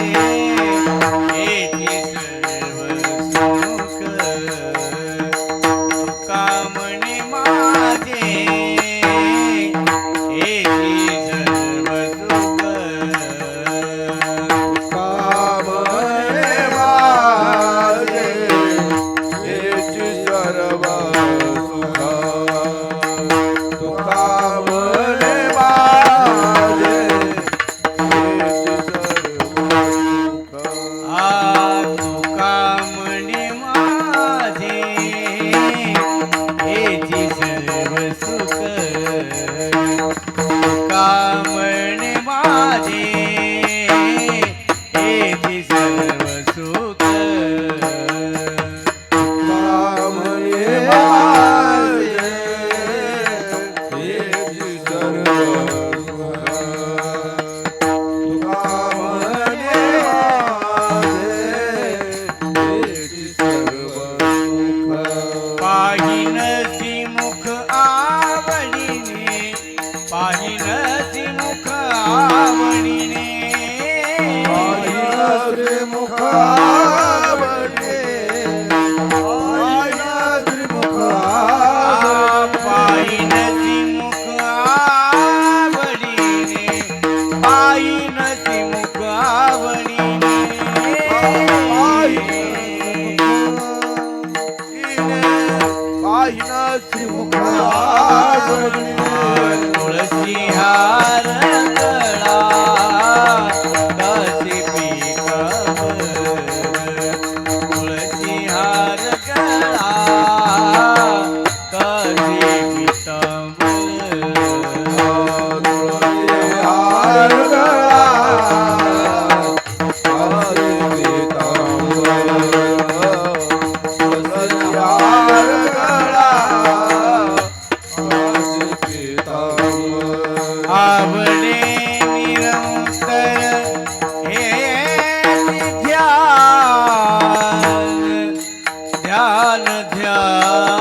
Música माझे ए जी सर्व सुख का म्हणे माझे ए जी सर्व Oh. 念念不忘。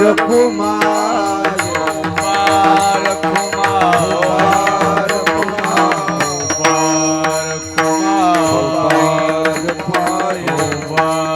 Kumar